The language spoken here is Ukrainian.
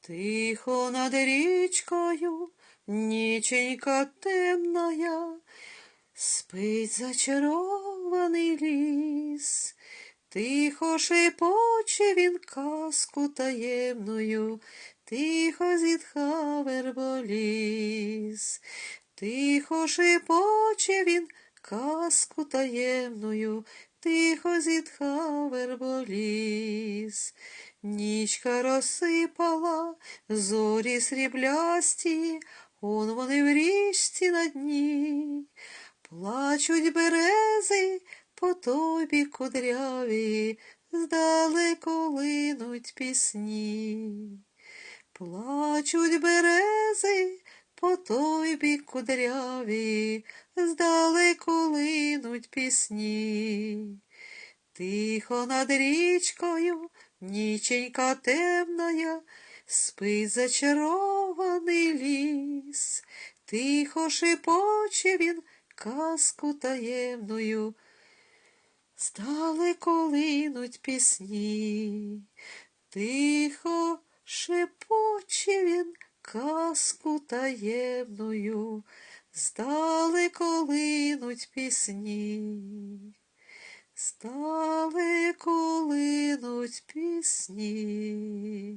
Тихо над річкою, ніченька темная, спить зачарований ліс, тихо шепоче він казку таємною, тихо зітха верболіс, тихо шепоче він казку таємною, тихо зітха верболіс. Нічка розсипала зорі сріблясті, он вони в річці на дні. Плачуть берези по тобі кудряві, здалеку линуть пісні. Плачуть берези по тобі кудряві, здалеку линуть пісні. Тихо над річкою, ніченька темная, спить зачарований ліс, тихо шепоче він казку таємною, здалеку линуть пісні, тихо шепоче він казку таємною, здалеку линуть пісні. Стали колинуть пісні.